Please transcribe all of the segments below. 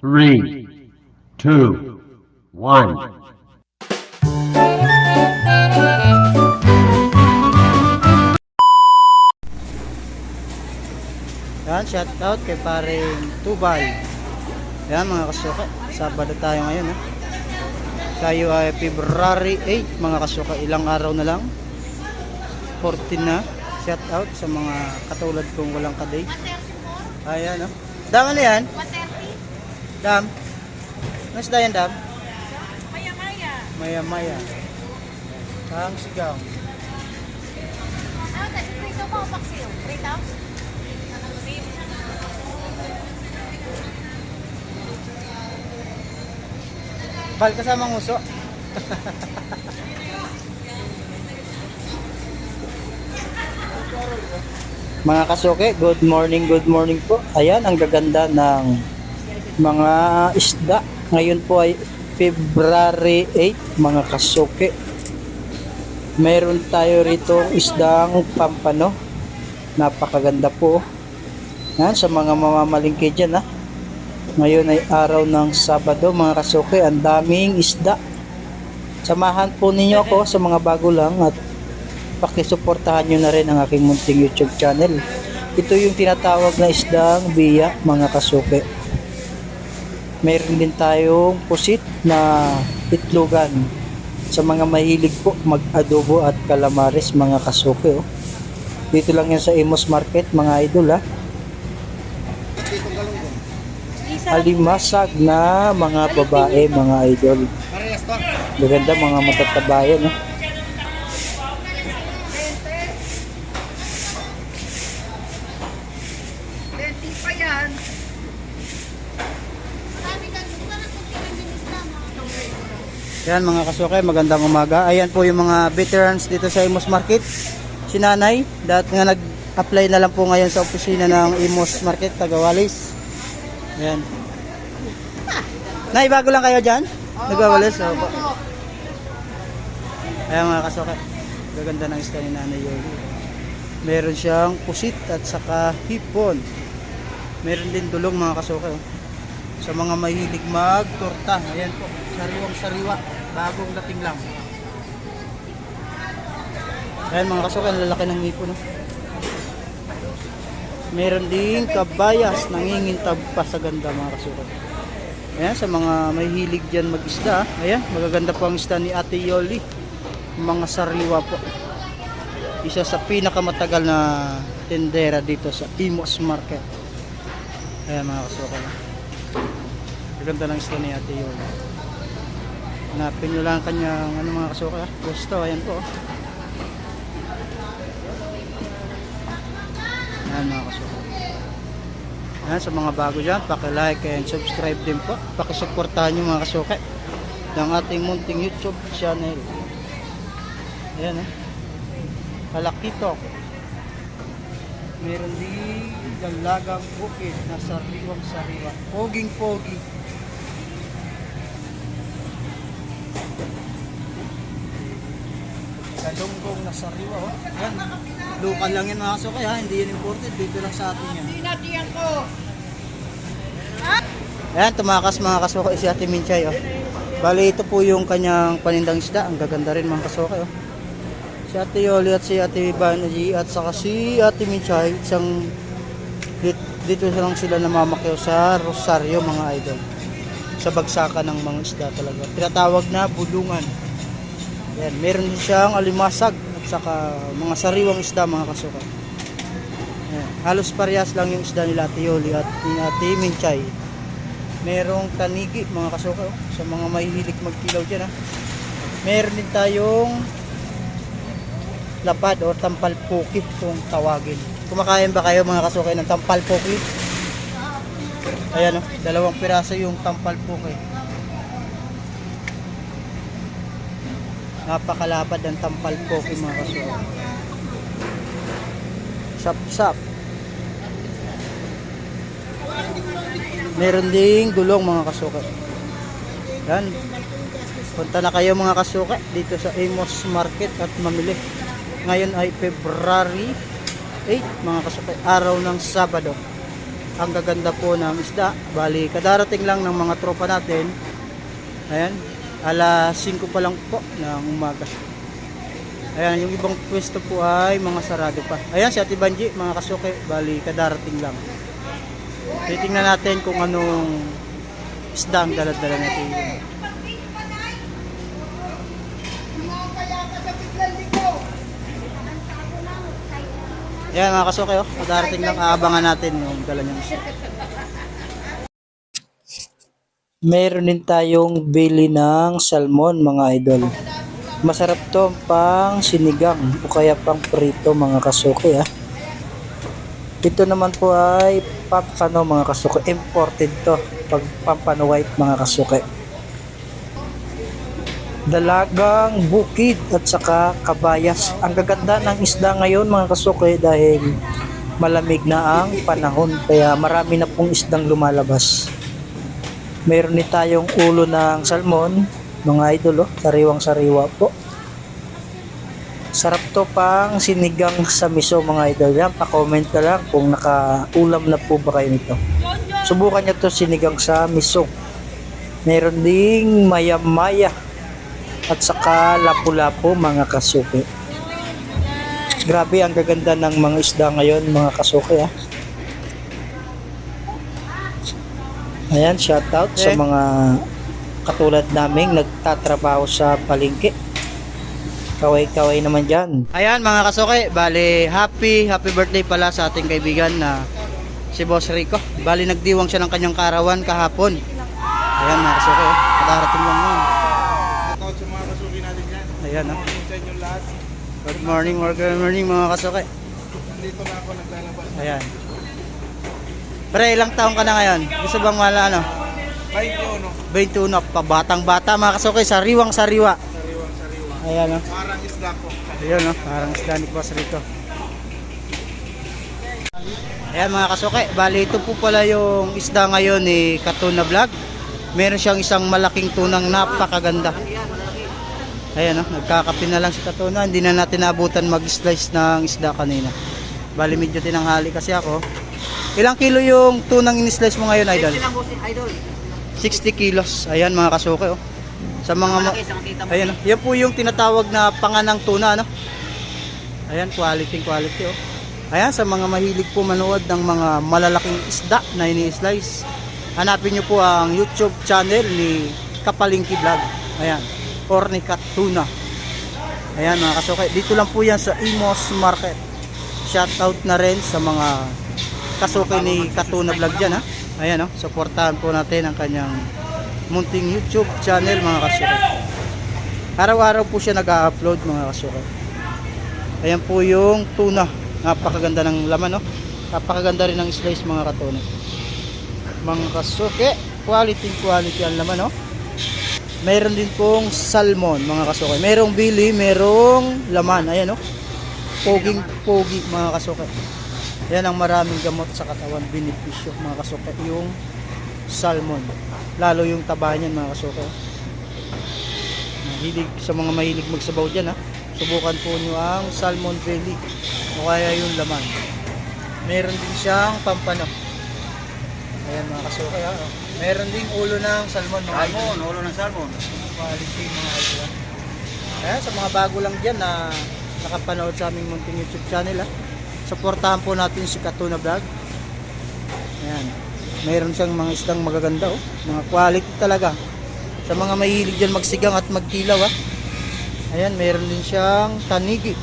three, two, one. Yan, shout out kay paring Tubay. Yan mga kasuka, Sabado tayo ngayon ha. Tayo ay February 8 mga kasuka, ilang araw na lang. 14 na. Shout out sa mga katulad kong walang kaday. Ayan ha. Dam ano yan? 130. Dam. Mas yan dam? Maya maya. Maya maya. Ang sigaw. Ano tayo? Prito mo, paksiw. Prito? Bal kasama nguso. Mga kasuke, good morning, good morning po. Ayan, ang gaganda ng mga isda. Ngayon po ay February 8, mga kasuke. Meron tayo rito isdang pampano. Napakaganda po. Yan, sa mga mamamalingki dyan ha. Ngayon ay araw ng Sabado mga kasuke, ang daming isda. Samahan po ninyo ako sa mga bago lang at pakisuportahan nyo na rin ang aking munting YouTube channel. Ito yung tinatawag na isdang biya mga kasuke. Meron din tayong pusit na itlogan sa mga mahilig po mag-adobo at calamares mga kasuke. Oh. Dito lang yan sa Imos Market mga idol ha. alimasag na mga babae, mga idol. Maganda mga matatabayan, no? Lenti pa yan. Sabi ka, parang kung pinabinis na mo. Yan mga kasuke, magandang umaga. Ayan po yung mga veterans dito sa Imos Market. Si Nanay, dahil nga nag-apply na lang po ngayon sa opisina ng Imos Market, Tagawalis. Ayan. Nay, bago lang kayo dyan? Nagwawalis? Opo. Ayan mga kasuke. Gaganda ng isda ni Nanay Yoli. Meron siyang pusit at saka hipon. Meron din dulong mga kasuke. Sa mga mahilig mag-torta. Ayan po. Sariwang sariwa. Bagong dating lang. Ayan mga kasuke. Ang lalaki ng hipon. Oh. Meron ding kabayas. Nangingintab pa sa ganda mga kasuke. Ayan, sa mga mahilig dyan mag-isda. Ayan, magaganda po ang isda ni Ate Yoli. Mga sariwa po. Isa sa pinakamatagal na tendera dito sa Imos Market. Ayan mga kasuka. Maganda ng isda ni Ate Yoli. Hanapin nyo lang ang kanyang ano mga kasuka. Gusto, ayan po. Ayan mga kasuka. Ayan, sa mga bago dyan, paki-like and subscribe din po. Pakisuportahan nyo mga kasuke ng ating munting YouTube channel. Ayan, eh. Kalakito. Meron din dalagang bukid na sariwang sariwa. Galunggong na sariwa. Oh. Ayan. Local lang yan mga kasuke ha. Hindi yan imported. Dito lang sa atin yan. Dinatiyan ko. Ayan, tumakas mga kasuke si Ate Minchay. Oh. Bali, ito po yung kanyang panindang isda. Ang gaganda rin mga kasuke. Oh. Si Ate Yoli at si Ate Banaji at saka si Ate Minchay. Isang dito, dito lang sila namamakyaw sa Rosario mga idol. Sa bagsakan ng mga isda talaga. Tinatawag na bulungan. Ayan, meron din siyang alimasag at saka mga sariwang isda mga kasuka. Ayan, halos parehas lang yung isda nila Ate Yoli at ni Ate Minchay merong tanigi mga kasuka oh, sa mga mahihilig magkilaw dyan ha. meron din tayong lapad o tampal puki kung tawagin kumakain ba kayo mga kasuka ng tampal puki ayan o dalawang piraso yung tampal napakalapad ang tampal puki mga kasuka sap sap Meron ding gulong mga kasuka. Yan. Punta na kayo mga kasuka dito sa Amos Market at mamili. Ngayon ay February 8 mga kasuka, araw ng Sabado. ang gaganda po ng isda. Bali, kadarating lang ng mga tropa natin. Ayan, alas 5 pa lang po ng umaga. Ayan, yung ibang pwesto po ay mga sarado pa. Ayan, si Ate Banji, mga kasuke, bali, kadarating lang. Titingnan natin kung anong isda ang daladala natin. Ayan, mga kasuke, oh. kadarating lang, aabangan natin yung dala niyang isda. Meron din tayong bili ng salmon mga idol. Masarap to pang sinigang o kaya pang prito mga kasuki ha. Ito naman po ay pampano mga kasuki. Imported to. Pag pampano white mga kasuki. Dalagang bukid at saka kabayas. Ang gaganda ng isda ngayon mga kasuki dahil malamig na ang panahon kaya marami na pong isdang lumalabas. Meron din tayong ulo ng salmon, mga idol, oh, sariwang sariwa po. Sarap to pang sinigang sa miso mga idol. Yan, pa-comment ka lang kung nakaulam na po ba kayo nito. Subukan nyo to sinigang sa miso. Meron ding maya-maya at saka lapu-lapu mga kasuki. Grabe ang gaganda ng mga isda ngayon mga kasuki ah. Ayan, shout out sa mga katulad naming nagtatrabaho sa palengke. Kaway-kaway naman dyan. Ayan mga kasuke, bali happy, happy birthday pala sa ating kaibigan na si Boss Rico. Bali nagdiwang siya ng kanyang karawan kahapon. Ayan mga kasuke, oh. kadarating lang yun. Shoutout sa mga natin dyan. Ayan inyo lahat. Good morning, good morning mga kasuke. Nandito na ako naglalabas. Ayan. Pre, ilang taong ka na ngayon? Gusto bang wala ano? Bye po, no? 21 na, pabatang bata mga kasuke, sariwang sariwa. Sariwang sariwa. Ayan oh. Parang isla ko. Ayun no, parang isda ni Boss Rico. Ayan mga kasuke, bali ito po pala yung isda ngayon ni Katuna Vlog. Meron siyang isang malaking tunang napakaganda. Ayan no, nagkakape na lang si Katuna. Hindi na natin naabutan mag-slice ng isda kanina. Bali medyo tinanghali kasi ako. Ilang kilo yung tunang in-slice mo ngayon, idol? 60 kilos. Ayan mga kasuke oh. Sa mga ma- Ayan, oh. yan po yung tinatawag na panganang tuna, no? Ayan, quality, quality, oh. Ayan, sa mga mahilig po manood ng mga malalaking isda na ini-slice, hanapin nyo po ang YouTube channel ni Kapalingki Vlog. Ayan, or ni Katuna. Ayan, mga kasukay. Dito lang po yan sa Imos Market. Shoutout na rin sa mga kasukay ni Katuna Vlog dyan, ha? Ayan, oh. Supportahan po natin ang kanyang munting YouTube channel mga kasukay. Araw-araw po siya nag-upload mga kasukay. Ayan po yung tuna. Napakaganda ng laman, no? Napakaganda rin ng slice mga katuna. Mga kasuke, quality quality ang laman, no? Meron din pong salmon, mga kasuke. Merong bili, merong laman. Ayan, no? Poging pogi, mga kasuke. Yan ang maraming gamot sa katawan, benepisyo, mga kasuke. Yung salmon. Lalo yung taba niyan, mga kasuke. Mahilig sa mga mahilig magsabaw dyan, ha? Subukan po nyo ang salmon belly o kaya yung laman. Meron din siyang pampano. Ayan mga kasuke ha. Meron ding ulo ng salmon. Mga salmon, ulo ng salmon. Quality mga idol. ha. Ayan, sa mga bago lang dyan na nakapanood sa aming munting YouTube channel ha. Supportahan po natin si Katuna Vlog. Ayan. Meron siyang mga isdang magaganda oh. Mga quality talaga. Sa mga mahilig dyan magsigang at magkilaw ha. Ayan, meron din siyang tanigi.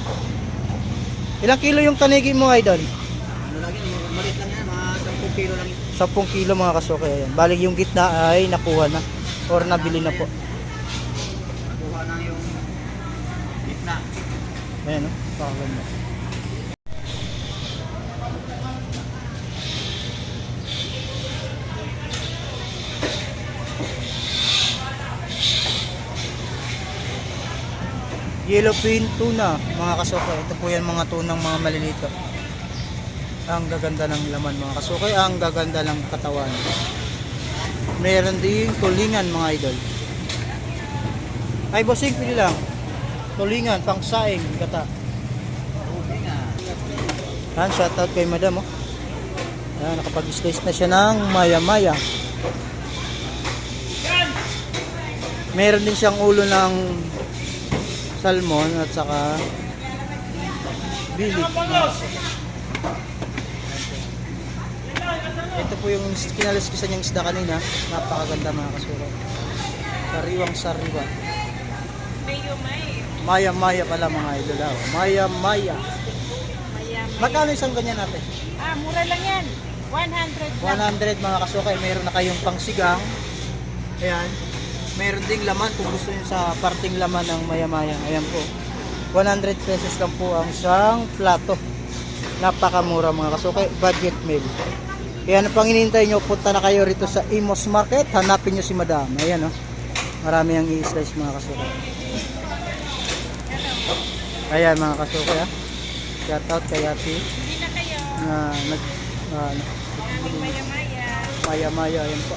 Ilang kilo yung tanigi mo, idol? Ano lang yun, maliit lang yan, mga 10 kilo lang yun. 10 kilo mga kasuke. Ayan. Balik yung gitna ay nakuha na. Or nabili na po. Kuha na yung gitna. Ayan, no? Pakaganda. Yellowfin tuna, mga kasuke. Ito po yan mga tunang mga malilito. Ang gaganda ng laman mga kasuke. Ang gaganda ng katawan. Meron din tulingan mga idol. Ay, bossing, pili lang. Tulingan, pang saing, gata. Yan, shoutout kay madam, oh. Ayan, nakapag-slice na siya ng maya-maya. Meron din siyang ulo ng salmon at saka bilik. Ito po yung kinaliskisan niyang isda kanina. Napakaganda mga kasukat. Sariwang sariwa. Mayo may. Maya maya pala mga idol. ah. Maya maya. Magkano isang ganyan natin? Ah, mura lang yan. 100 lang. 100 mga kasukay. Meron na kayong pangsigang. Ayan. Meron ding laman kung gusto niyo sa parting laman ng maya maya. Ayan po. 100 pesos lang po ang isang plato. Napakamura mga kasukay. Budget meal. Kaya ano pang hinihintay nyo, punta na kayo rito sa Imos Market. Hanapin nyo si Madam. Ayan o. Marami ang i-slice mga kasukay. Ayan mga kasukay ha. Shout out kay Ate Hindi na kayo. na nag uh, maya-maya. maya maya ayan po.